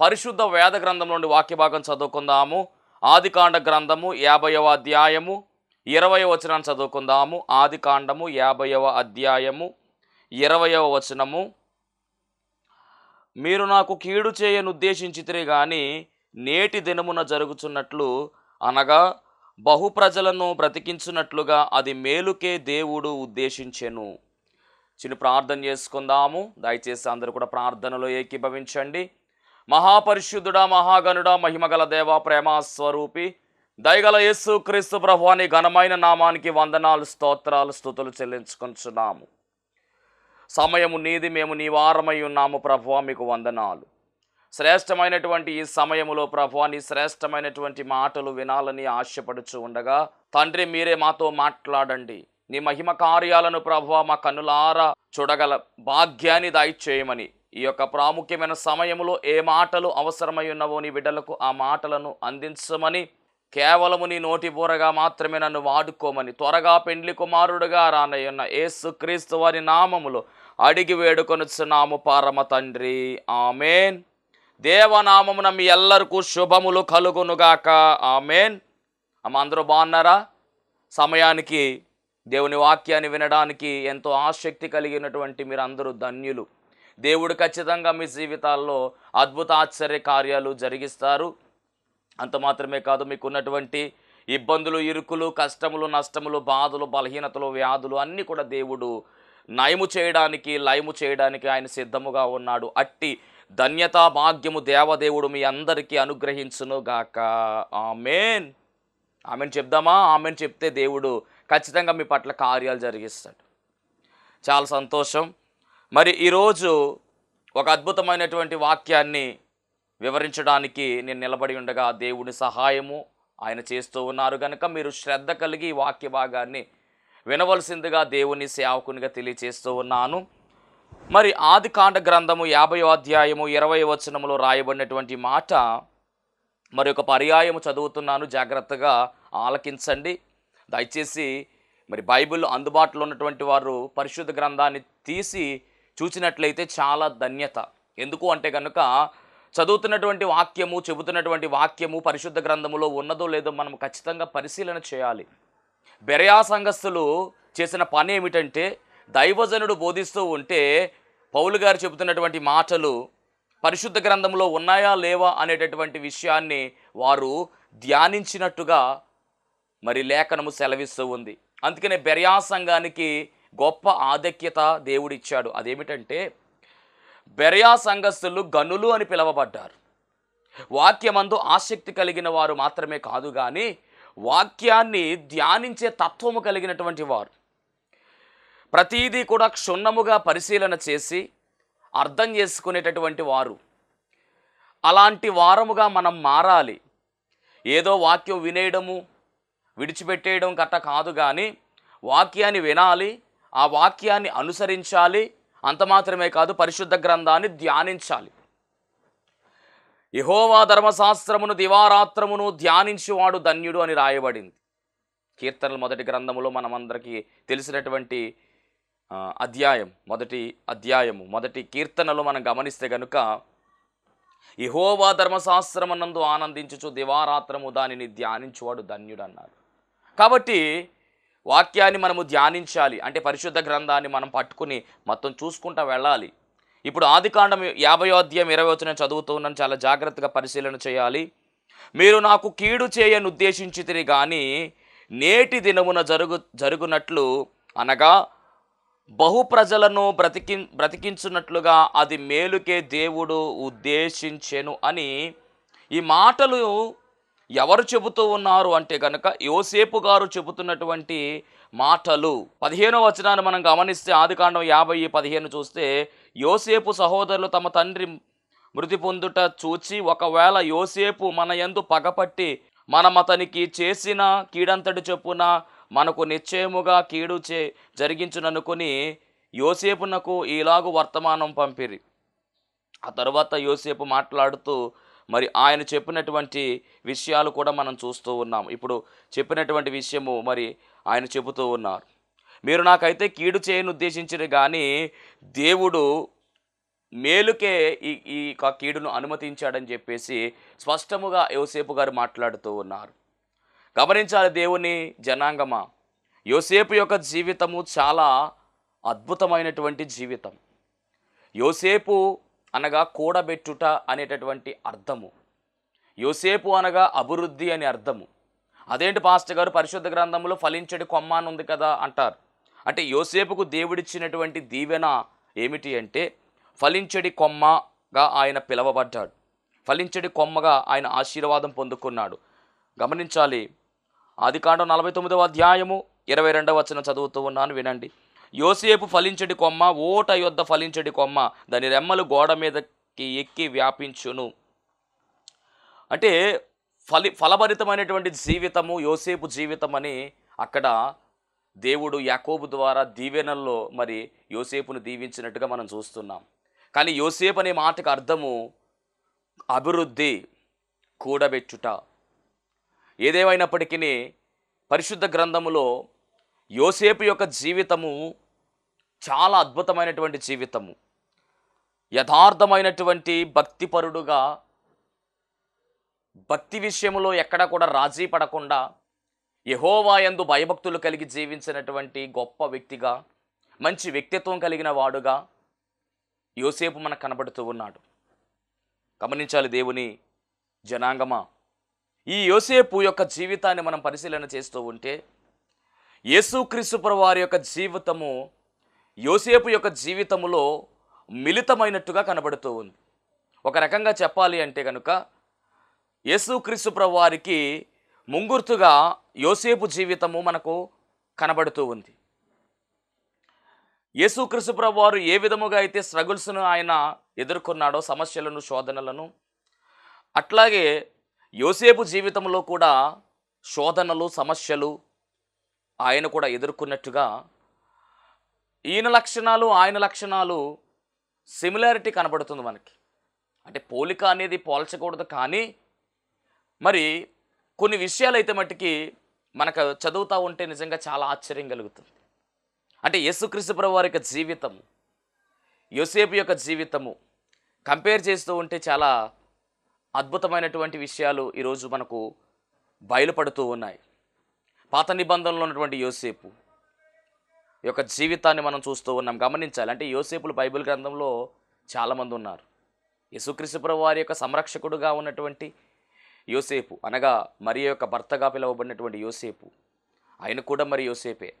పరిశుద్ధ వేద గ్రంథం నుండి వాక్య భాగం చదువుకుందాము. ఆదికాండ గ్రంథము యాభైవ అధ్యాయము ఇరవై వచనాన్ని చదువుకుందాము. ఆదికాండము యాభైవ అధ్యాయము ఇరవయవ వచనము. మీరు నాకు కీడు చేయను ఉద్దేశించితే కానీ నేటి దినమున జరుగుచున్నట్లు అనగా బహుప్రజలను బ్రతికించున్నట్లుగా అది మేలుకే దేవుడు ఉద్దేశించెను. చిన్న ప్రార్థన చేసుకుందాము. దయచేసి అందరూ కూడా ప్రార్థనలో ఏకీభవించండి. మహాపరిశుద్ధుడా మహాగణుడా మహిమగల దేవ ప్రేమ స్వరూపి దయగల యేసు క్రీస్తు ప్రభువాని ఘనమైన నామానికి వందనాలు స్తోత్రాలు స్థుతులు చెల్లించుకొంచున్నాము సమయము నీది మేము నీ వారమై ఉన్నాము ప్రభువ మీకు వందనాలు. శ్రేష్టమైనటువంటి ఈ సమయములో ప్రభువ నీ శ్రేష్టమైనటువంటి మాటలు వినాలని ఆశపడుచు ఉండగా తండ్రి మీరే మాతో మాట్లాడండి. నీ మహిమ కార్యాలను ప్రభువ మా కన్నులారా చూడగల భాగ్యాన్ని దయచేయమని. ఈ యొక్క ప్రాముఖ్యమైన సమయములో ఏ మాటలు అవసరమై ఉన్నవో నీ బిడ్డలకు ఆ మాటలను అందించమని కేవలము నీ నోటి బూరగా మాత్రమే నన్ను వాడుకోమని త్వరగా పెండ్లి కుమారుడుగా రానయ్యున్న ఏసుక్రీస్తు వారి నామములో అడిగి వేడుకొనుచున్నాము పారమ తండ్రి. ఆమెన్. దేవనామమున మీ ఎల్లరికూ శుభములు కలుగునుగాక. ఆమెన్. అమ్మ అందరూ బాగున్నారా? సమయానికి దేవుని వాక్యాన్ని వినడానికి ఎంతో ఆసక్తి కలిగినటువంటి మీరందరూ ధన్యులు. దేవుడు ఖచ్చితంగా మీ జీవితాల్లో అద్భుత ఆశ్చర్య కార్యాలు జరిగిస్తారు. అంత మాత్రమే కాదు మీకు ఉన్నటువంటి ఇబ్బందులు ఇరుకులు కష్టములు నష్టములు బాధలు బలహీనతలు వ్యాధులు అన్నీ కూడా దేవుడు నయము చేయడానికి లయము చేయడానికి ఆయన సిద్ధముగా ఉన్నాడు. అట్టి ధన్యతా భాగ్యము దేవదేవుడు మీ అందరికీ అనుగ్రహించును గాక. ఆమెన్. ఆమెను చెప్దామా? ఆమెను చెప్తే దేవుడు ఖచ్చితంగా మీ పట్ల కార్యాలు జరిగిస్తాడు. చాలా సంతోషం. మరి ఈరోజు ఒక అద్భుతమైనటువంటి వాక్యాన్ని వివరించడానికి నేను నిలబడి ఉండగా దేవుని సహాయము ఆయన చేస్తూ ఉన్నారు. కనుక మీరు శ్రద్ధ కలిగి ఈ వాక్య భాగాన్ని వినవలసిందిగా దేవుని సేవకునిగా తెలియచేస్తూ ఉన్నాను. మరి ఆది కాండ గ్రంథము యాభై అధ్యాయము ఇరవై వచనములో రాయబడినటువంటి మాట మరి ఒక పర్యాయము చదువుతున్నాను. జాగ్రత్తగా ఆలకించండి. దయచేసి మరి బైబిల్ అందుబాటులో ఉన్నటువంటి వారు పరిశుద్ధ గ్రంథాన్ని తీసి చూసినట్లయితే చాలా ధన్యత. ఎందుకు అంటే కనుక చదువుతున్నటువంటి వాక్యము చెబుతున్నటువంటి వాక్యము పరిశుద్ధ గ్రంథములో ఉన్నదో లేదో మనం ఖచ్చితంగా పరిశీలన చేయాలి. బెరయా సంఘస్థులు చేసిన పని ఏమిటంటే దైవజనుడు బోధిస్తూ ఉంటే పౌలు గారు చెబుతున్నటువంటి మాటలు పరిశుద్ధ గ్రంథంలో ఉన్నాయా లేవా అనేటటువంటి విషయాన్ని వారు ధ్యానించినట్టుగా మరి లేఖనము సెలవిస్తూ ఉంది. అందుకనే బెరయా సంఘానికి గొప్ప ఆధిక్యత దేవుడిచ్చాడు. అదేమిటంటే బెరయా సంఘస్థులు గనులు అని పిలువబడ్డారు. వాక్యమందు ఆసక్తి కలిగిన వారు మాత్రమే కాదు కానీ వాక్యాన్ని ధ్యానించే తత్వము కలిగినటువంటి వారు. ప్రతీదీ కూడా క్షుణ్ణముగా పరిశీలన చేసి అర్థం చేసుకునేటటువంటి వారు. అలాంటి వారముగా మనం మారాలి. ఏదో వాక్యం వినేయడము విడిచిపెట్టేయడం గట్ట కాదు కానీ వాక్యాన్ని వినాలి ఆ వాక్యాన్ని అనుసరించాలి. అంత మాత్రమే కాదు పరిశుద్ధ గ్రంథాన్ని ధ్యానించాలి. యహోవా ధర్మశాస్త్రమును దివారాత్రమును ధ్యానించువాడు ధన్యుడు అని రాయబడింది. కీర్తనల మొదటి గ్రంథములో మనమందరికీ తెలిసినటువంటి అధ్యాయం మొదటి అధ్యాయము మొదటి కీర్తనలో మనం గమనిస్తే గనుక యహోవా ధర్మశాస్త్రమునందు ఆనందించుచు దివారాత్రము దానిని ధ్యానించువాడు ధన్యుడు అన్నారు కాబట్టి వాక్యాన్ని మనము ధ్యానించాలి. అంటే పరిశుద్ధ గ్రంథాన్ని మనం పట్టుకుని మొత్తం చూసుకుంటూ వెళ్ళాలి. ఇప్పుడు ఆదికాండం యాభై అధ్యాయం ఇరవై వచ్చిన చదువుతున్నాను చాలా జాగ్రత్తగా పరిశీలన చేయాలి. మీరు నాకు కీడు చేయని ఉద్దేశించితిరి కానీ నేటి దినమున జరుగు జరుగునట్లు అనగా బహు ప్రజలను బ్రతికి బ్రతికించున్నట్లుగా అది మేలుకే దేవుడు ఉద్దేశించెను అని ఈ మాటలు ఎవరు చెబుతూ ఉన్నారు అంటే కనుక యోసేపు గారు చెబుతున్నటువంటి మాటలు. పదిహేనో వచనాన్ని మనం గమనిస్తే ఆదికాండం యాభై పదిహేను చూస్తే యోసేపు సహోదరులు తమ తండ్రి మృతి పొందుట చూచి ఒకవేళ యోసేపు మన యందు పగపట్టి మనం అతనికి చేసిన కీడంతటి చొప్పున మనకు నిశ్చయముగా కీడు చే జరిగించుననుకొని యోసేపునకు ఇలాగు వర్తమానం పంపిరి. ఆ తర్వాత యోసేపు మాట్లాడుతూ మరి ఆయన చెప్పినటువంటి విషయాలు కూడా మనం చూస్తూ ఉన్నాం. ఇప్పుడు చెప్పినటువంటి విషయము మరి ఆయన చెబుతూ ఉన్నారు. మీరు నాకైతే కీడు చేయను ఉద్దేశించరు కానీ దేవుడు మేలుకే ఈ ఈ కీడును అనుమతించాడని చెప్పేసి స్పష్టముగా యోసేపు గారు మాట్లాడుతూ ఉన్నారు. గమనించాలి దేవుని జనాంగమా? యోసేపు యొక్క జీవితము చాలా అద్భుతమైనటువంటి జీవితం. యోసేపు అనగా కూడబెట్టుట అనేటటువంటి అర్థము. యోసేపు అనగా అభివృద్ధి అని అర్థము. అదేంటి పాస్టర్ గారు? పరిశుద్ధ గ్రంథంలో ఫలించడి కొమ్మ అని ఉంది కదా అంటారు. అంటే యోసేపుకు దేవుడిచ్చినటువంటి దీవెన ఏమిటి అంటే ఫలించడి కొమ్మగా ఆయన పిలవబడ్డాడు. ఫలించడి కొమ్మగా ఆయన ఆశీర్వాదం పొందుకున్నాడు. గమనించాలి. ఆదికాండం నలభై తొమ్మిదవ అధ్యాయము ఇరవై రెండవ వచనం చదువుతూ ఉన్నాను వినండి. యోసేపు ఫలించడి కొమ్మ ఓట యొద్ద ఫలించడి కొమ్మ దాని రెమ్మలు గోడ మీదకి ఎక్కి వ్యాపించును. అంటే ఫలి ఫలభరితమైనటువంటి జీవితము యోసేపు జీవితం అని అక్కడ దేవుడు యాకోబు ద్వారా దీవెనల్లో మరి యోసేపును దీవించినట్టుగా మనం చూస్తున్నాం. కానీ యోసేపు అనే మాటకు అర్థము అభివృద్ధి కూడబెచ్చుట ఏదేమైనప్పటికీ పరిశుద్ధ గ్రంథములో యోసేపు యొక్క జీవితము చాలా అద్భుతమైనటువంటి జీవితము. యథార్థమైనటువంటి భక్తిపరుడుగా భక్తి విషయంలో ఎక్కడ కూడా రాజీ పడకుండా యహోవాయందు భయభక్తులు కలిగి జీవించినటువంటి గొప్ప వ్యక్తిగా మంచి వ్యక్తిత్వం కలిగిన వాడుగా యోసేపు మనకు కనబడుతూ ఉన్నాడు. గమనించాలి దేవుని జనాంగమా. ఈ యోసేపు యొక్క జీవితాన్ని మనం పరిశీలన చేస్తూ ఉంటే యేసుక్రీస్తు వారి యొక్క జీవితము యోసేపు యొక్క జీవితములో మిళితమైనట్టుగా కనబడుతూ ఉంది. ఒక రకంగా చెప్పాలి అంటే కనుక యేసుక్రీస్తు వారికి ముంగుర్తుగా యోసేపు జీవితము మనకు కనబడుతూ ఉంది. యేసుక్రీస్తు వారు ఏ విధముగా అయితే స్ట్రగుల్స్ను ఆయన ఎదుర్కొన్నాడో సమస్యలను శోధనలను అట్లాగే యోసేపు జీవితంలో కూడా శోధనలు సమస్యలు ఆయన కూడా ఎదుర్కొన్నట్టుగా ఈయన లక్షణాలు ఆయన లక్షణాలు సిమిలారిటీ కనబడుతుంది మనకి. అంటే పోలిక అనేది పోల్చకూడదు కానీ మరి కొన్ని విషయాలు అయితే మట్టుకి మనకు చదువుతూ ఉంటే నిజంగా చాలా ఆశ్చర్యం కలుగుతుంది. అంటే యేసుక్రీస్తు వారి యొక్క జీవితం యోసేపు యొక్క జీవితము కంపేర్ చేస్తూ ఉంటే చాలా అద్భుతమైనటువంటి విషయాలు ఈరోజు మనకు బయలుపడుతూ ఉన్నాయి. పాత నిబంధనలో ఉన్నటువంటి యోసేపు యొక్క జీవితాన్ని మనం చూస్తూ ఉన్నాం. గమనించాలి. అంటే యోసేపులు బైబిల్ గ్రంథంలో చాలామంది ఉన్నారు. యేసుక్రీస్తు వారి యొక్క సంరక్షకుడుగా ఉన్నటువంటి యోసేపు అనగా మరి యొక్క భర్తగా పిలువబడినటువంటి యోసేపు. ఆయన కూడా మరి యోసేపే.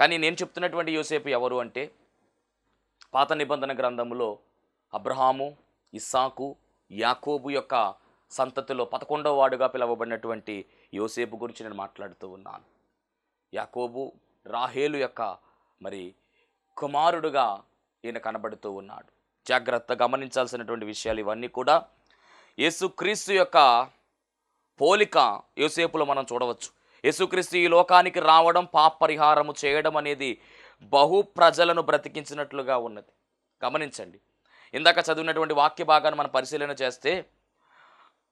కానీ నేను చెప్తున్నటువంటి యోసేపు ఎవరు అంటే పాత నిబంధన గ్రంథంలో అబ్రహాము ఇస్సాకు యాకోబు యొక్క సంతతిలో పదకొండవ వాడుగా పిలువబడినటువంటి యోసేపు గురించి నేను మాట్లాడుతూ ఉన్నాను. యాకోబు రాహేలు యొక్క మరి కుమారుడుగా ఈయన కనబడుతూ ఉన్నాడు. జాగ్రత్త గమనించాల్సినటువంటి విషయాలు ఇవన్నీ కూడా యేసుక్రీస్తు యొక్క పోలిక యోసేపులో మనం చూడవచ్చు. యేసుక్రీస్తు ఈ లోకానికి రావడం పాప పరిహారము చేయడం అనేది బహు ప్రజలను బ్రతికించినట్లుగా ఉన్నది. గమనించండి. ఇందాక చదివినటువంటి వాక్య భాగాన్ని మనం పరిశీలన చేస్తే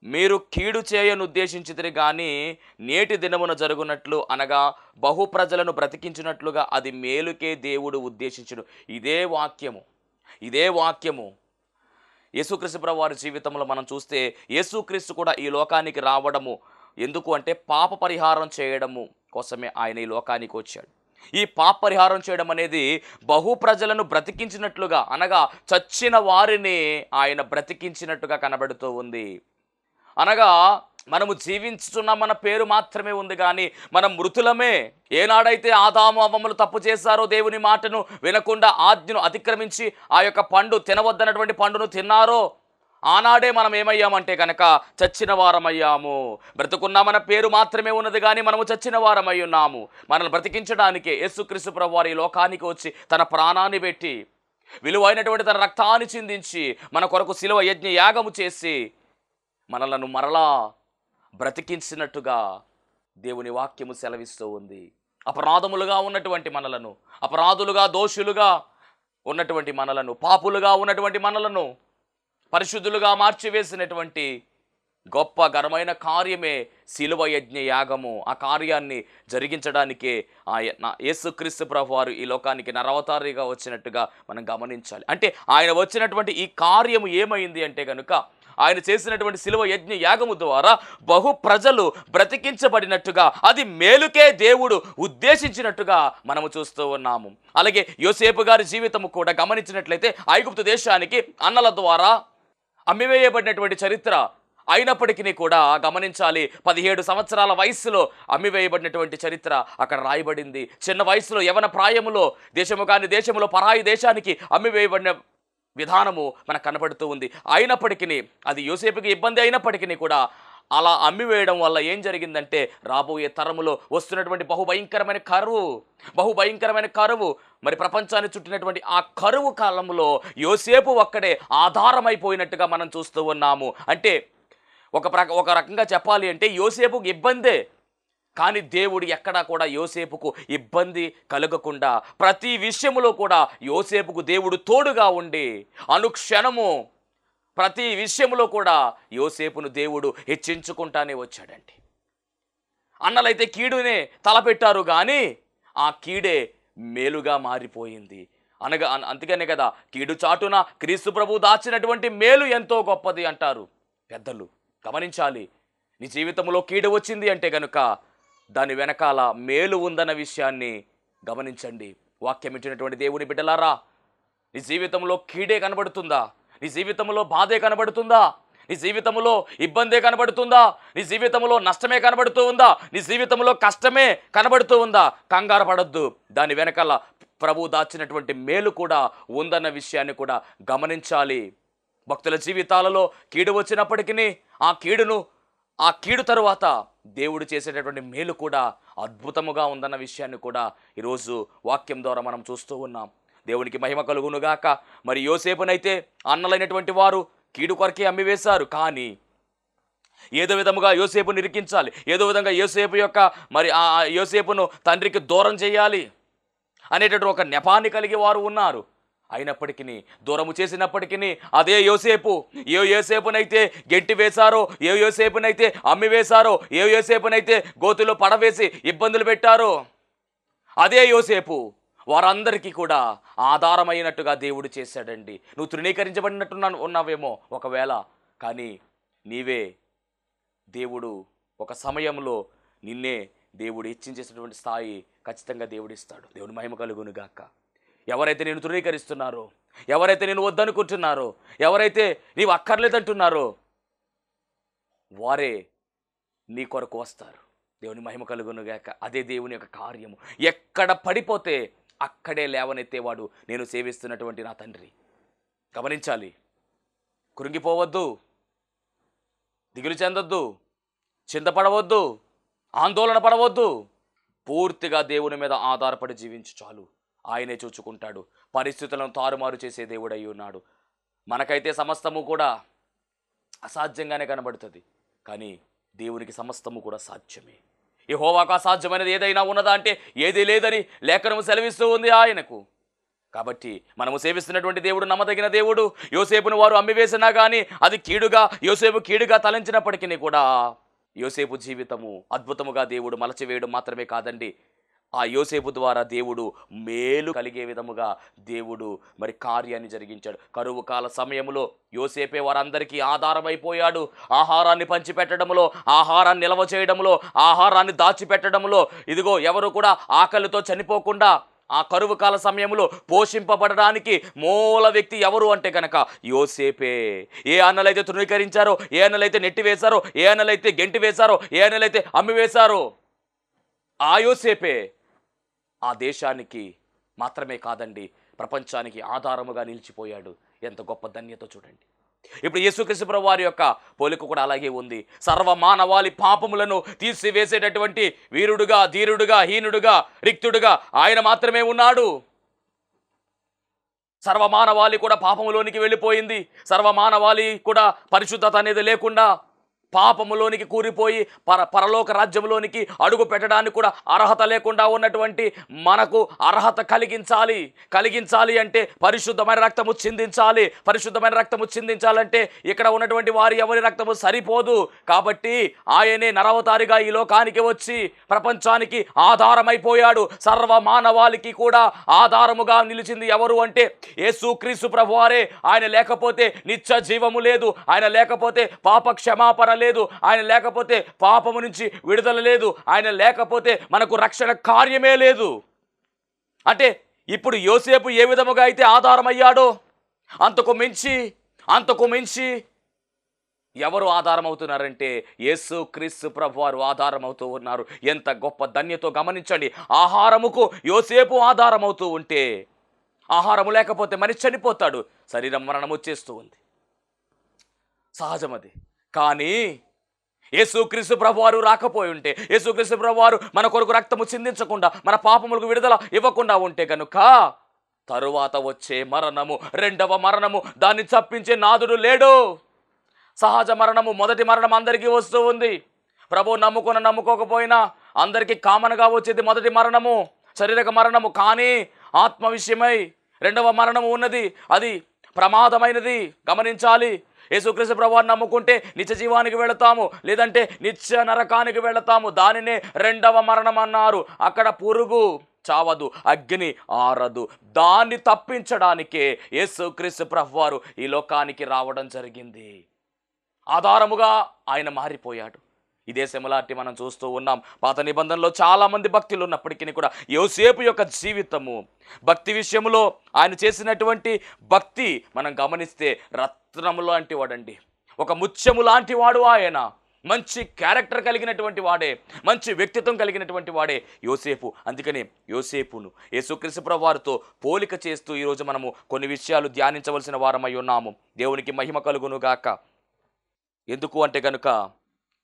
మీరు కీడు చేయను ఉద్దేశించితిరి కానీ నేటి దినమున జరుగునట్లు అనగా బహు ప్రజలను బ్రతికించినట్లుగా అది మేలుకే దేవుడు ఉద్దేశించడు ఇదే వాక్యము. ఇదే వాక్యము. యేసుక్రీస్తు వారి జీవితంలో మనం చూస్తే యేసుక్రీస్తు కూడా ఈ లోకానికి రావడము. ఎందుకు అంటే పాప పరిహారం చేయడము కోసమే ఆయన ఈ లోకానికి వచ్చాడు. ఈ పాప పరిహారం చేయడం అనేది బహు ప్రజలను బ్రతికించినట్లుగా అనగా చచ్చిన వారిని ఆయన బ్రతికించినట్టుగా కనబడుతూ ఉంది. అనగా మనము జీవించుతున్న మన పేరు మాత్రమే ఉంది కానీ మనం మృతులమే ఏనాడైతే ఆదాము అవ్వములు తప్పు చేశారో దేవుని మాటను వినకుండా ఆజ్ఞను అతిక్రమించి ఆ యొక్క పండు తినవద్దనటువంటి పండును తిన్నారో ఆనాడే మనం ఏమయ్యామంటే కనుక చచ్చిన వారమయ్యాము. బ్రతుకున్న మన పేరు మాత్రమే ఉన్నది కానీ మనము చచ్చిన వారమై ఉన్నాము. మనల్ని బ్రతికించడానికే యేసుక్రీస్తు ప్రభువారి ఈ లోకానికి వచ్చి తన ప్రాణాన్ని పెట్టి విలువైనటువంటి తన రక్తాన్ని చిందించి మన కొరకు శిలువ యజ్ఞ యాగము చేసి మనలను మరలా బ్రతికించినట్టుగా దేవుని వాక్యము సెలవిస్తూ ఉంది. అపరాధములుగా ఉన్నటువంటి మనలను అపరాధులుగా దోషులుగా ఉన్నటువంటి మనలను పాపులుగా ఉన్నటువంటి మనలను పరిశుద్ధులుగా మార్చివేసినటువంటి గొప్ప ఘనమైన కార్యమే శిలువ యజ్ఞ యాగము. ఆ కార్యాన్ని జరిగించడానికే ఆయన యేసుక్రీస్తు ప్రభు వారు ఈ లోకానికి నరవతారిగా వచ్చినట్టుగా మనం గమనించాలి. అంటే ఆయన వచ్చినటువంటి ఈ కార్యము ఏమైంది అంటే కనుక ఆయన చేసినటువంటి శిలువ యజ్ఞ యాగము ద్వారా బహు ప్రజలు బ్రతికించబడినట్టుగా అది మేలుకే దేవుడు ఉద్దేశించినట్టుగా మనము చూస్తూ ఉన్నాము. అలాగే యోసేపు గారి జీవితము కూడా గమనించినట్లయితే ఐగుప్తు దేశానికి అన్నల ద్వారా అమ్మివేయబడినటువంటి చరిత్ర అయినప్పటికీ కూడా గమనించాలి. పదిహేడు సంవత్సరాల వయస్సులో అమ్మివేయబడినటువంటి చరిత్ర అక్కడ రాయబడింది. చిన్న వయసులో యవన ప్రాయములో దేశము కాని దేశంలో పరాయి దేశానికి అమ్మివేయబడిన విధానము మనకు కనపడుతూ ఉంది. అయినప్పటికీ అది యోసేపుకి ఇబ్బంది అయినప్పటికీ కూడా అలా అమ్మివేయడం వల్ల ఏం జరిగిందంటే రాబోయే తరములో వస్తున్నటువంటి బహుభయంకరమైన కరువు బహుభయంకరమైన కరువు. మరి ప్రపంచాన్ని చుట్టినటువంటి ఆ కరువు కాలంలో యోసేపు ఒక్కడే ఆధారమైపోయినట్టుగా మనం చూస్తూ ఉన్నాము. అంటే ఒక ప్రక ఒక రకంగా చెప్పాలి అంటే యోసేపుకి ఇబ్బందే. కానీ దేవుడు ఎక్కడా కూడా యోసేపుకు ఇబ్బంది కలగకుండా ప్రతి విషయములో కూడా యోసేపుకు దేవుడు తోడుగా ఉండి అనుక్షణము ప్రతి విషయంలో కూడా యోసేపును దేవుడు హెచ్చించుకుంటానే వచ్చాడండి. అన్నలైతే కీడునే తలపెట్టారు కానీ ఆ కీడే మేలుగా మారిపోయింది. అనగా అందుకనే కదా కీడు చాటున క్రీస్తు ప్రభు దాచినటువంటి మేలు ఎంతో గొప్పది అంటారు పెద్దలు. గమనించాలి. నీ జీవితంలో కీడు వచ్చింది అంటే గనుక దాని వెనకాల మేలు ఉందన్న విషయాన్ని గమనించండి. వాక్యం ఇచ్చినటువంటి దేవుని బిడ్డలారా నీ జీవితంలో కీడే కనబడుతుందా? నీ జీవితంలో బాధే కనబడుతుందా? నీ జీవితంలో ఇబ్బందే కనబడుతుందా? నీ జీవితంలో నష్టమే కనబడుతూ ఉందా? నీ జీవితంలో కష్టమే కనబడుతూ ఉందా? కంగారు పడద్దు. దాని వెనకాల ప్రభు దాచినటువంటి మేలు కూడా ఉందన్న విషయాన్ని కూడా గమనించాలి. భక్తుల జీవితాలలో కీడు వచ్చినప్పటికీ ఆ కీడును ఆ కీడు తరువాత దేవుడు చేసేటటువంటి మేలు కూడా అద్భుతముగా ఉందన్న విషయాన్ని కూడా ఈరోజు వాక్యం ద్వారా మనం చూస్తూ ఉన్నాం. దేవునికి మహిమ కలుగునుగాక మరి యోసేపునైతే అన్నలైనటువంటి వారు కీడు కొరకే అమ్మివేశారు. కానీ ఏదో విధముగా యోసేపు నిరికించాలి. ఏదో విధంగా యోసేపు యొక్క మరి ఆ యోసేపును తండ్రికి దూరం చేయాలి అనేటటువంటి ఒక నెపాన్ని కలిగి వారు ఉన్నారు. అయినప్పటికీ దూరము చేసినప్పటికీ అదే యోసేపు. ఏ యోసేపునైతే గెంటి వేశారో ఏ యోసేపునైతే అమ్మి వేశారో ఏ యోసేపునైతే గోతులో పడవేసి ఇబ్బందులు పెట్టారో అదే యోసేపు. వారందరికీ కూడా ఆధారమైనట్టుగా దేవుడు చేశాడండి. నువ్వు తృణీకరించబడినట్టు ఉన్నావేమో ఒకవేళ కానీ నీవే దేవుడు ఒక సమయంలో నిన్నే దేవుడు ఇచ్చించేసినటువంటి స్థాయి ఖచ్చితంగా దేవుడు ఇస్తాడు దేవుని మహిమ కలుగును గాక ఎవరైతే నేను తృణీకరిస్తున్నారో ఎవరైతే నేను వద్దనుకుంటున్నారో ఎవరైతే నీవు అక్కర్లేదంటున్నారో వారే నీ కొరకు వస్తారు. దేవుని మహిమ కలుగునుగాక అదే దేవుని యొక్క కార్యము. ఎక్కడ పడిపోతే అక్కడే లేవనెత్తేవాడు నేను సేవిస్తున్నటువంటి నా తండ్రి. గమనించాలి. కృంగిపోవద్దు. దిగులు చెందొద్దు. చింతపడవద్దు. ఆందోళన పడవద్దు. పూర్తిగా దేవుని మీద ఆధారపడి జీవించు చాలు. ఆయనే చూచుకుంటాడు. పరిస్థితులను తారుమారు చేసే దేవుడై ఉన్నాడు. మనకైతే సమస్తము కూడా అసాధ్యంగానే కనబడుతుంది. కానీ దేవునికి సమస్తము కూడా సాధ్యమే. ఈ హోవాకు అసాధ్యమైనది ఏదైనా ఉన్నదా అంటే ఏదీ లేదని లేఖనము సెలవిస్తూ ఉంది ఆయనకు. కాబట్టి మనము సేవిస్తున్నటువంటి దేవుడు నమ్మదగిన దేవుడు. యోసేపును వారు అమ్మివేసినా కానీ అది కీడుగా యోసేపు కీడుగా తలంచినప్పటికీ కూడా యోసేపు జీవితము అద్భుతముగా దేవుడు మలచివేయడం మాత్రమే కాదండి. ఆ యోసేపు ద్వారా దేవుడు మేలు కలిగే విధముగా దేవుడు మరి కార్యాన్ని జరిగించాడు. కరువు కాల సమయంలో యోసేపే వారందరికీ ఆధారమైపోయాడు. ఆహారాన్ని పంచిపెట్టడంలో ఆహారాన్ని నిల్వ చేయడంలో ఆహారాన్ని దాచిపెట్టడంలో ఇదిగో ఎవరు కూడా ఆకలితో చనిపోకుండా ఆ కరువు కాల సమయంలో పోషింపబడడానికి మూల వ్యక్తి ఎవరు అంటే కనుక యోసేపే. ఏ అన్నలైతే తృణీకరించారో ఏ అన్నలైతే నెట్టివేశారో ఏ అన్నలైతే గెంటి వేశారో ఏ అన్నలైతే అమ్మివేశారో ఆ యోసేపే. ఆ దేశానికి మాత్రమే కాదండి ప్రపంచానికి ఆధారముగా నిలిచిపోయాడు. ఎంత గొప్ప ధన్యత చూడండి. ఇప్పుడు యేసుకృష్ణ వారి యొక్క పోలిక కూడా అలాగే ఉంది. సర్వమానవాళి పాపములను తీసివేసేటటువంటి వీరుడుగా ధీరుడుగా హీనుడుగా రిక్తుడుగా ఆయన మాత్రమే ఉన్నాడు. సర్వమానవాళి కూడా పాపములోనికి వెళ్ళిపోయింది. సర్వమానవాళి కూడా పరిశుద్ధత అనేది లేకుండా పాపములోనికి కూరిపోయి పర పరలోక రాజ్యంలోనికి అడుగు పెట్టడానికి కూడా అర్హత లేకుండా ఉన్నటువంటి మనకు అర్హత కలిగించాలి. కలిగించాలి అంటే పరిశుద్ధమైన రక్తము చిందించాలి. పరిశుద్ధమైన రక్తము చిందించాలంటే ఇక్కడ ఉన్నటువంటి వారి ఎవరి రక్తము సరిపోదు. కాబట్టి ఆయనే నరవతారిగా ఈ లోకానికి వచ్చి ప్రపంచానికి ఆధారమైపోయాడు. సర్వ మానవాళికి కూడా ఆధారముగా నిలిచింది ఎవరు అంటే యేసుక్రీస్తు ప్రభువారే. ఆయన లేకపోతే నిత్య జీవము లేదు. ఆయన లేకపోతే పాప క్షమాపణ లేదు. ఆయన లేకపోతే పాపము నుంచి విడుదల లేదు. ఆయన లేకపోతే మనకు రక్షణ కార్యమే లేదు. అంటే ఇప్పుడు యోసేపు ఏ విధముగా అయితే ఆధారమయ్యాడో అంతకు మించి అంతకు మించి ఎవరు ఆధారం అవుతున్నారంటే యేసు క్రీస్తు ప్రభు వారు ఆధారం అవుతూ ఉన్నారు. ఎంత గొప్ప ధన్యతో గమనించండి. ఆహారముకు యోసేపు ఆధారం అవుతూ ఉంటే ఆహారము లేకపోతే మనిషి చనిపోతాడు. శరీరం మరణం వచ్చేస్తూ ఉంది. సహజమది. కానీ యేసుక్రీస్తు ప్రభువారు రాకపోయి ఉంటే యేసుక్రీస్తు ప్రభువారు మన కొరకు రక్తము చిందించకుండా మన పాపములకు విడుదల ఇవ్వకుండా ఉంటే కనుక తరువాత వచ్చే మరణము రెండవ మరణము దాన్ని చప్పించే నాదుడు లేడు. సహజ మరణము మొదటి మరణం అందరికీ వస్తూ ఉంది. ప్రభు నమ్ముకున్న నమ్ముకోకపోయినా అందరికీ కామన్గా వచ్చేది మొదటి మరణము శరీరక మరణము. కానీ ఆత్మ విషయమై రెండవ మరణము ఉన్నది. అది ప్రమాదమైనది. గమనించాలి. యేసుక్రీస్తు ప్రభువారు నమ్ముకుంటే నిత్య జీవానికి వెళతాము లేదంటే నిత్య నరకానికి వెళతాము. దానినే రెండవ మరణం అన్నారు. అక్కడ పురుగు చావదు అగ్ని ఆరదు. దాన్ని తప్పించడానికే యేసుక్రీస్తు ప్రభువారు ఈ లోకానికి రావడం జరిగింది. ఆధారముగా ఆయన మారిపోయాడు. ఇదే సిమిలారిటీ మనం చూస్తూ ఉన్నాం. పాత నిబంధనలో చాలామంది భక్తులు ఉన్నప్పటికీ కూడా యోసేపు యొక్క జీవితము భక్తి విషయంలో ఆయన చేసినటువంటి భక్తి మనం గమనిస్తే రత్ రత్నము లాంటి వాడండి ఒక ముత్యము లాంటి వాడు ఆయన. మంచి క్యారెక్టర్ కలిగినటువంటి వాడే. మంచి వ్యక్తిత్వం కలిగినటువంటి వాడే యోసేపు. అందుకనే యోసేపును యేసుక్రీస్తు వారితో పోలిక చేస్తూ ఈరోజు మనము కొన్ని విషయాలు ధ్యానించవలసిన వారమై ఉన్నాము. దేవునికి మహిమ కలుగును గాక ఎందుకు అంటే కనుక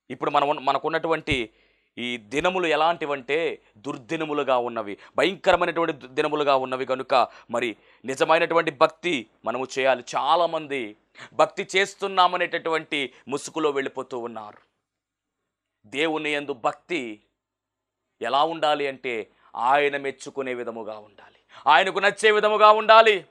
ఇప్పుడు మనం మనకున్నటువంటి ఈ దినములు ఎలాంటివంటే దుర్దినములుగా ఉన్నవి భయంకరమైనటువంటి దినములుగా ఉన్నవి కనుక మరి నిజమైనటువంటి భక్తి మనము చేయాలి. చాలామంది భక్తి చేస్తున్నామనేటటువంటి ముసుగులో వెళ్ళిపోతూ ఉన్నారు. దేవుని యందు భక్తి ఎలా ఉండాలి అంటే ఆయన మెచ్చుకునే విధముగా ఉండాలి. ఆయనకు నచ్చే విధముగా ఉండాలి.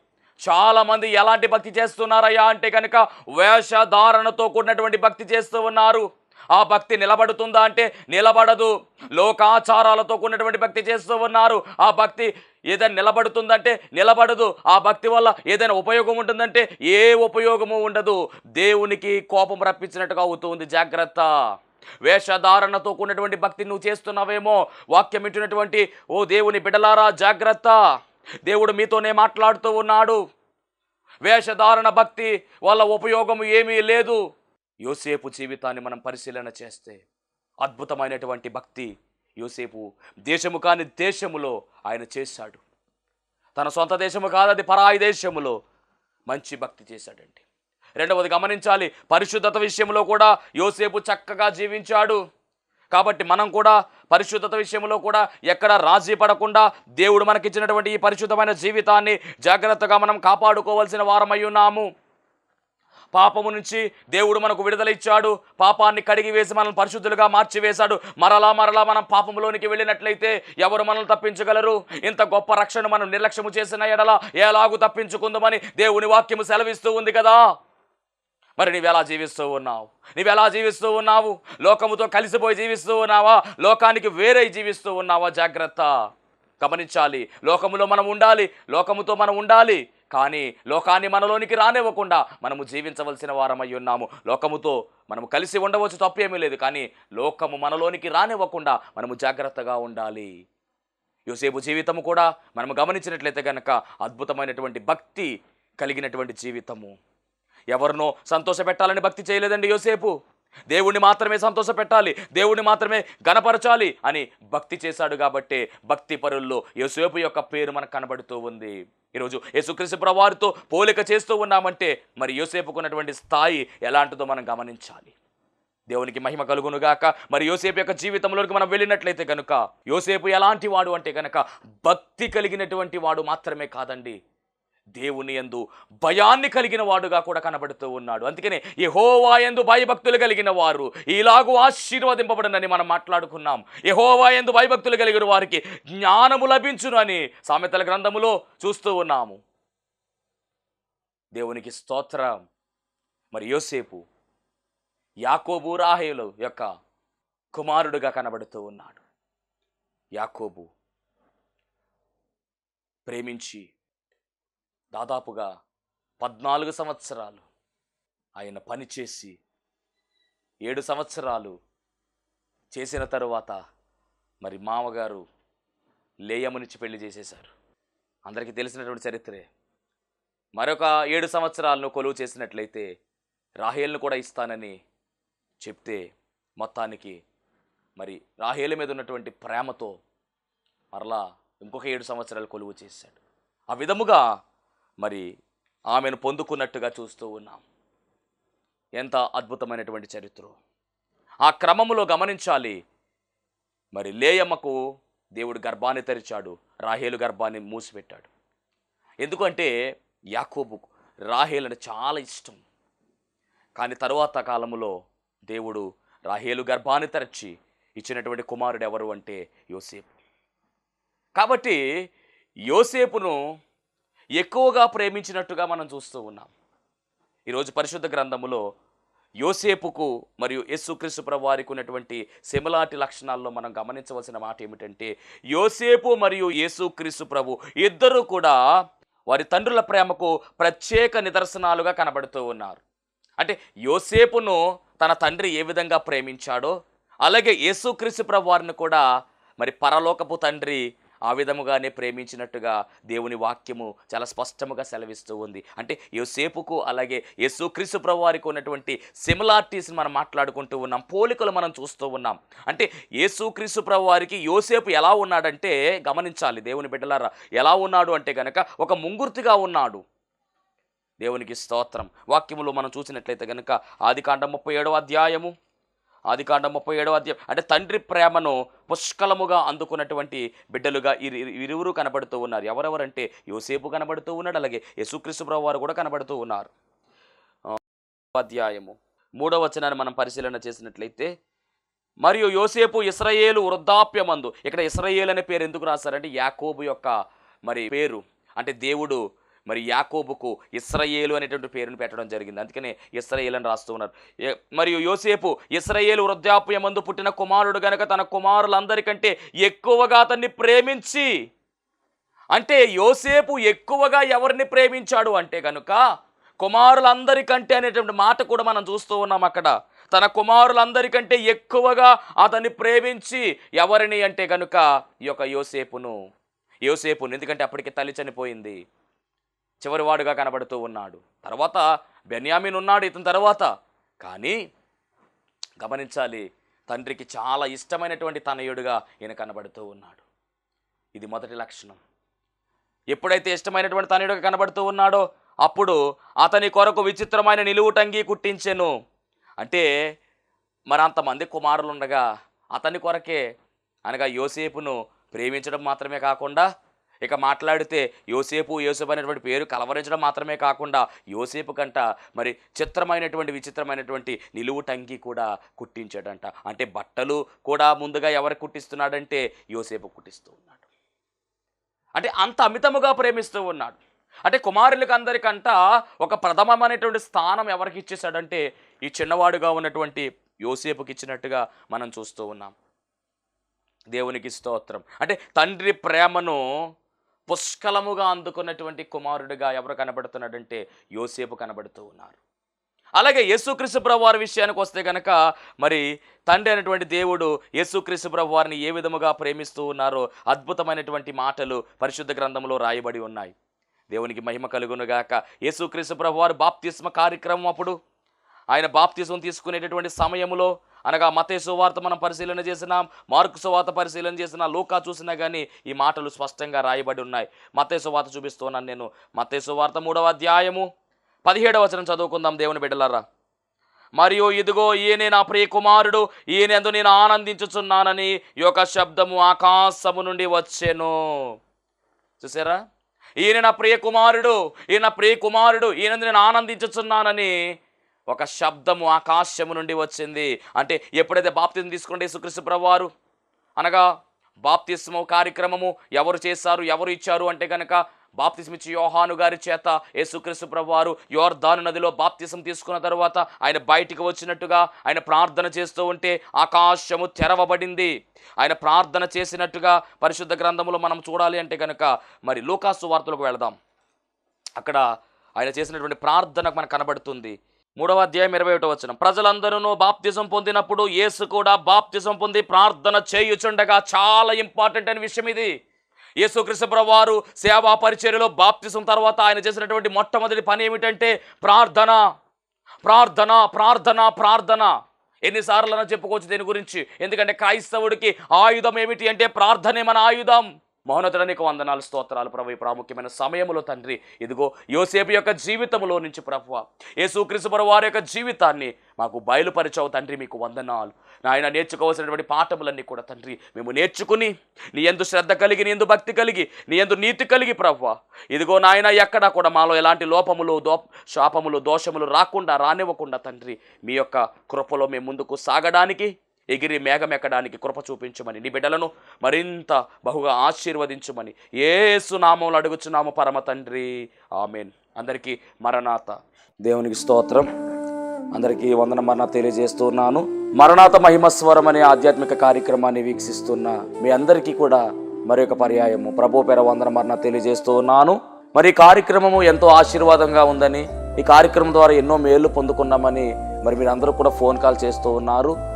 చాలామంది ఎలాంటి భక్తి చేస్తున్నారయ్యా అంటే కనుక వేషధారణతో కూడినటువంటి భక్తి చేస్తూ ఉన్నారు. ఆ భక్తి నిలబడుతుందా అంటే నిలబడదు. లోకాచారాలతో కూడినటువంటి భక్తి చేస్తూ ఉన్నారు. ఆ భక్తి ఏదైనా నిలబడుతుందంటే నిలబడదు. ఆ భక్తి వల్ల ఏదైనా ఉపయోగం ఉంటుందంటే ఏ ఉపయోగము ఉండదు. దేవునికి కోపం రప్పించినట్టుగా అవుతుంది జాగ్రత్త. వేషధారణతో కూడినటువంటి భక్తి నువ్వు చేస్తున్నావేమో. వాక్యం వింటున్నటువంటి ఓ దేవుని బిడలారా జాగ్రత్త. దేవుడు మీతోనే మాట్లాడుతూ ఉన్నాడు. వేషధారణ భక్తి వల్ల ఉపయోగం ఏమీ లేదు. యోసేపు జీవితాన్ని మనం పరిశీలన చేస్తే అద్భుతమైనటువంటి భక్తి యోసేపు దేశము కాని దేశములో ఆయన చేశాడు. తన సొంత దేశము కాదు అది పరాయి దేశములో మంచి భక్తి చేశాడండి. రెండవది గమనించాలి పరిశుద్ధత విషయంలో కూడా యోసేపు చక్కగా జీవించాడు. కాబట్టి మనం కూడా పరిశుద్ధత విషయంలో కూడా ఎక్కడ రాజీ పడకుండా దేవుడు మనకిచ్చినటువంటి ఈ పరిశుద్ధమైన జీవితాన్ని జాగ్రత్తగా మనం కాపాడుకోవాల్సిన వారమై ఉన్నాము. పాపము నుంచి దేవుడు మనకు విడుదల ఇచ్చాడు. పాపాన్ని కడిగి వేసి మనల్ని పరిశుద్ధులుగా మార్చివేశాడు. మరలా మరలా మనం పాపంలోనికి వెళ్ళినట్లయితే ఎవరు మనల్ని తప్పించగలరు? ఇంత గొప్ప రక్షణ మనం నిర్లక్ష్యము చేసిన ఎడల ఎలాగూ తప్పించుకుందామని దేవుని వాక్యము సెలవిస్తూ ఉంది కదా. మరి నీవెలా జీవిస్తూ ఉన్నావు? నీవెలా జీవిస్తూ ఉన్నావు? లోకముతో కలిసిపోయి జీవిస్తూ ఉన్నావా? లోకానికి వేరే జీవిస్తూ ఉన్నావా? జాగ్రత్త. గమనించాలి. లోకములో మనం ఉండాలి. లోకముతో మనం ఉండాలి. కానీ లోకాన్ని మనలోనికి రానివ్వకుండా మనము జీవించవలసిన వారమై ఉన్నాము. లోకముతో మనము కలిసి ఉండవచ్చు తప్పేమీ లేదు కానీ లోకము మనలోనికి రానివ్వకుండా మనము జాగ్రత్తగా ఉండాలి. యోసేపు జీవితము కూడా మనము గమనించినట్లయితే కనుక అద్భుతమైనటువంటి భక్తి కలిగినటువంటి జీవితము. ఎవరినో సంతోషపెట్టాలని భక్తి చేయలేదండి యోసేపు. దేవుణ్ణి మాత్రమే సంతోషపెట్టాలి దేవుణ్ణి మాత్రమే గణపరచాలి అని భక్తి చేశాడు కాబట్టే భక్తి పరుల్లో యోసేపు యొక్క పేరు మనకు కనబడుతూ ఉంది. ఈరోజు యేసుక్రీస్తు ప్రవారితో పోలిక చేస్తూ ఉన్నామంటే మరి యోసేపుకున్నటువంటి స్థాయి ఎలాంటిదో మనం గమనించాలి. దేవునికి మహిమ కలుగునుగాక మరి యోసేపు యొక్క జీవితంలోకి మనం వెళ్ళినట్లయితే కనుక యోసేపు ఎలాంటి వాడు అంటే కనుక భక్తి కలిగినటువంటి వాడు మాత్రమే కాదండి. దేవుని యందు భయాన్ని కలిగిన వాడుగా కూడా కనబడుతూ ఉన్నాడు. అందుకనే యహోవా ఎందు భయభక్తులు కలిగిన వారు ఇలాగూ ఆశీర్వదింపబడనని మనం మాట్లాడుకున్నాం. యహోవా ఎందు భయభక్తులు కలిగిన వారికి జ్ఞానము లభించును అని సామెతల గ్రంథములో చూస్తూ ఉన్నాము. దేవునికి స్తోత్రం. మరి యోసేపు యాకోబు రాహేలు యొక్క కుమారుడుగా కనబడుతూ ఉన్నాడు. యాకోబు ప్రేమించి దాదాపుగా పద్నాలుగు సంవత్సరాలు ఆయన పనిచేసి ఏడు సంవత్సరాలు చేసిన తరువాత మరి మామగారు లేయమునిచ్చి పెళ్ళి చేసేశారు. అందరికీ తెలిసినటువంటి చరిత్రే. మరొక ఏడు సంవత్సరాలను కొలువు చేసినట్లయితే రాహేల్ను కూడా ఇస్తానని చెప్తే మొత్తానికి మరి రాహేల మీద ఉన్నటువంటి ప్రేమతో మరలా ఇంకొక ఏడు సంవత్సరాలు కొలువు చేశాడు. ఆ విధముగా మరి ఆమెను పొందుకున్నట్టుగా చూస్తూ ఉన్నాం. ఎంత అద్భుతమైనటువంటి చరిత్ర. ఆ క్రమములో గమనించాలి. మరి లేయమ్మకు దేవుడు గర్భాన్ని తెరిచాడు రాహేలు గర్భాన్ని మూసిపెట్టాడు. ఎందుకంటే యాకోబు రాహేలను చాలా ఇష్టం. కానీ తరువాత కాలంలో దేవుడు రాహేలు గర్భాన్ని తెరచి ఇచ్చినటువంటి కుమారుడు ఎవరు అంటే యోసేపు. కాబట్టి యోసేపును ఎక్కువగా ప్రేమించినట్టుగా మనం చూస్తూ ఉన్నాం. ఈరోజు పరిశుద్ధ గ్రంథములో యోసేపుకు మరియు యేసుక్రీస్తు ప్రభు వారికి ఉన్నటువంటి సిమిలాటి లక్షణాల్లో మనం గమనించవలసిన మాట ఏమిటంటే యోసేపు మరియు యేసుక్రీస్తు ప్రభు ఇద్దరూ కూడా వారి తండ్రుల ప్రేమకు ప్రత్యేక నిదర్శనాలుగా కనబడుతూ ఉన్నారు. అంటే యోసేపును తన తండ్రి ఏ విధంగా ప్రేమించాడో అలాగే యేసుక్రీస్తు ప్రభు వారిని కూడా మరి పరలోకపు తండ్రి ఆ విధముగానే ప్రేమించినట్టుగా దేవుని వాక్యము చాలా స్పష్టముగా సెలవిస్తూ ఉంది. అంటే యోసేపుకు అలాగే యేసుక్రీస్తు ప్రభు వారికి ఉన్నటువంటి సిమిలారిటీస్ని మనం మాట్లాడుకుంటూ ఉన్నాం పోలికలు మనం చూస్తూ ఉన్నాం. అంటే యేసుక్రీస్తు ప్రభు వారికి యోసేపు ఎలా ఉన్నాడంటే గమనించాలి దేవుని బిడ్డలారా ఎలా ఉన్నాడు అంటే గనక ఒక ముంగుర్తిగా ఉన్నాడు. దేవునికి స్తోత్రం. వాక్యములో మనం చూసినట్లయితే కనుక ఆదికాండం ముప్పై ఏడవ అధ్యాయము. ఆదికాండం ముప్పై ఏడవ అధ్యాయం. అంటే తండ్రి ప్రేమను పుష్కలముగా అందుకున్నటువంటి బిడ్డలుగా ఇరువురు కనబడుతూ ఉన్నారు. ఎవరెవరంటే యోసేపు కనబడుతూ ఉన్నాడు అలాగే యేసుక్రీస్తు ప్రభు వారు కూడా కనబడుతూ ఉన్నారు. అధ్యాయము. మూడవ వచనాన్ని మనం పరిశీలన చేసినట్లయితే మరియు యోసేపు ఇస్రయేలు వృద్ధాప్యమందు ఇక్కడ ఇస్రయేల్ అనే పేరు ఎందుకు రాశారంటే యాకోబు యొక్క మరి పేరు. అంటే దేవుడు మరి యాకోబుకు ఇస్రయేలు అనేటువంటి పేరును పెట్టడం జరిగింది. అందుకనే ఇస్రయేల్ అని రాస్తూ ఉన్నారు. మరియు యోసేపు ఇస్రయేలు వృద్ధాప్యమందు పుట్టిన కుమారుడు గనక తన కుమారులందరికంటే ఎక్కువగా అతన్ని ప్రేమించి అంటే యోసేపు ఎక్కువగా ఎవరిని ప్రేమించాడు అంటే కనుక కుమారులందరికంటే అనేటువంటి మాట కూడా మనం చూస్తూ ఉన్నాం అక్కడ. తన కుమారులందరికంటే ఎక్కువగా అతన్ని ప్రేమించి ఎవరిని అంటే కనుక ఈ యొక్క యోసేపును యోసేపును. ఎందుకంటే అప్పటికి తల్లి చనిపోయింది. చివరివాడుగా కనబడుతూ ఉన్నాడు. తర్వాత బెన్యామిన్ ఉన్నాడు ఇతని తర్వాత. కానీ గమనించాలి తండ్రికి చాలా ఇష్టమైనటువంటి తనయుడుగా ఈయన కనబడుతూ ఉన్నాడు. ఇది మొదటి లక్షణం. ఎప్పుడైతే ఇష్టమైనటువంటి తనయుడుగా కనబడుతూ ఉన్నాడో అప్పుడు అతని కొరకు విచిత్రమైన నిలువుటంగి కుట్టించెను. అంటే మరి అంతమంది కుమారులుండగా అతని కొరకే అనగా యోసేపును ప్రేమించడం మాత్రమే కాకుండా ఇక మాట్లాడితే యోసేపు యోసేపు అనేటువంటి పేరు కలవరించడం మాత్రమే కాకుండా యోసేపు కంట మరి చిత్రమైనటువంటి విచిత్రమైనటువంటి నిలువు టంకి కూడా కుట్టించాడంట. అంటే బట్టలు కూడా ముందుగా ఎవరు కుట్టిస్తున్నాడంటే యోసేపు కుట్టిస్తూ ఉన్నాడు. అంటే అంత అమితముగా ప్రేమిస్తూ ఉన్నాడు. అంటే కుమారులకు అందరికంట ఒక ప్రథమమైనటువంటి స్థానం ఎవరికి ఇచ్చేశాడంటే ఈ చిన్నవాడుగా ఉన్నటువంటి యోసేపుకి ఇచ్చినట్టుగా మనం చూస్తూ ఉన్నాం. దేవునికి స్తోత్రం. అంటే తండ్రి ప్రేమను పుష్కలముగా అందుకున్నటువంటి కుమారుడిగా ఎవరు కనబడుతున్నాడంటే యోసేపు కనబడుతూ ఉన్నారు. అలాగే యేసుక్రీస్తు ప్రభు వారి విషయానికి వస్తే కనుక మరి తండ్రి అయినటువంటి దేవుడు యేసుక్రీస్తు ప్రభు వారిని ఏ విధముగా ప్రేమిస్తూ ఉన్నారో అద్భుతమైనటువంటి మాటలు పరిశుద్ధ గ్రంథంలో రాయబడి ఉన్నాయి. దేవునికి మహిమ కలుగునుగాక. యేసుక్రీస్తు ప్రభు వారు బాప్తిస్మ కార్యక్రమం అప్పుడు ఆయన బాప్తిజం తీసుకునేటటువంటి సమయంలో అనగా మతే సువార్త మనం పరిశీలన చేసినాం మార్కు సువార్త పరిశీలన చేసినా లోకా చూసినా కానీ ఈ మాటలు స్పష్టంగా రాయబడి ఉన్నాయి. మతే సువార్త చూపిస్తున్నాను నేను. మతే సువార్త మూడవ అధ్యాయము పదిహేడవ వచనం చదువుకుందాం దేవుని బిడ్డలారా. మరియు ఇదిగో ఈయనే నా ప్రియ కుమారుడు ఈయనందు నేను ఆనందించుచున్నానని ఈ యొక్క శబ్దము ఆకాశము నుండి వచ్చెను. చూసారా? ఈయన నా ప్రియ కుమారుడు ఈయన ప్రియ కుమారుడు ఈయనందు నేను ఆనందించుచున్నానని ఒక శబ్దము ఆకాశము నుండి వచ్చింది. అంటే ఎప్పుడైతే బాప్తిజం తీసుకుంటే యేసుక్రీస్తు ప్రభువారు? అనగా బాప్తిస్మ కార్యక్రమము ఎవరు చేశారు ఎవరు ఇచ్చారు అంటే కనుక బాప్తిస్మ ఇచ్చి యోహాను గారి చేత యేసుక్రీస్తు ప్రభువారు యోర్ధాను నదిలో బాప్తిసం తీసుకున్న తర్వాత ఆయన బయటికి వచ్చినట్టుగా ఆయన ప్రార్థన చేస్తూ ఉంటే ఆకాశము తెరవబడింది. ఆయన ప్రార్థన చేసినట్టుగా పరిశుద్ధ గ్రంథములో మనం చూడాలి అంటే కనుక మరి లోకాసు వార్తలకు వెళదాం. అక్కడ ఆయన చేసినటువంటి ప్రార్థన మనకు కనబడుతుంది. మూడవ అధ్యాయం ఇరవై ఒకటి వచ్చిన ప్రజలందరూ బాప్తిజం పొందినప్పుడు యేసు కూడా బాప్తిజం పొంది ప్రార్థన చేయుచుండగా చాలా ఇంపార్టెంట్ అయిన విషయం ఇది. యేసుక్రీస్తు వారు సేవా పరిచర్యలో బాప్తిజం తర్వాత ఆయన చేసినటువంటి మొట్టమొదటి పని ఏమిటంటే ప్రార్థన. ప్రార్థన ప్రార్థన ప్రార్థన. ఎన్నిసార్లు చెప్పుకోవచ్చు దీని గురించి? ఎందుకంటే క్రైస్తవుడికి ఆయుధం ఏమిటి అంటే ప్రార్థనే మన ఆయుధం. మౌనతుడ నీకు వందనాలు స్తోత్రాలు ప్రభు. ఈ ప్రాముఖ్యమైన సమయంలో తండ్రి ఇదిగో యోసేపు యొక్క జీవితంలో నుంచి ప్రభు. యేసుక్రీస్తు వారి యొక్క జీవితాన్ని మాకు బయలుపరిచావు తండ్రి మీకు వందనాలు. నాయన నేర్చుకోవాల్సినటువంటి పాఠములన్నీ కూడా తండ్రి మేము నేర్చుకుని నీ ఎందు శ్రద్ధ కలిగి నీ ఎందు భక్తి కలిగి నీ ఎందు నీతి కలిగి ప్రభు. ఇదిగో నాయన ఎక్కడా కూడా మాలో ఎలాంటి లోపములు దో శాపములు దోషములు రాకుండా రానివ్వకుండా తండ్రి మీ యొక్క కృపలో మేము ముందుకు సాగడానికి ఎగిరి మేఘం ఎక్కడానికి కృప చూపించమని నీ బిడ్డలను మరింత బహుగా ఆశీర్వదించమని ఏసు నామంలో అడుగుచున్నాము పరమ తండ్రి. ఆమెన్. అందరికీ మరణాత. దేవునికి స్తోత్రం. అందరికీ వందన మరణ తెలియజేస్తున్నాను. మరణాత మహిమస్వరం అనే ఆధ్యాత్మిక కార్యక్రమాన్ని వీక్షిస్తున్న మీ అందరికీ కూడా మరొక పర్యాయము. ప్రభు పేర వందన మరణ తెలియజేస్తూ ఉన్నాను మరి ఈ కార్యక్రమము ఎంతో ఆశీర్వాదంగా ఉందని ఈ కార్యక్రమం ద్వారా ఎన్నో మేలు పొందుకున్నామని మరి మీరందరూ కూడా ఫోన్ కాల్ చేస్తూ ఉన్నారు.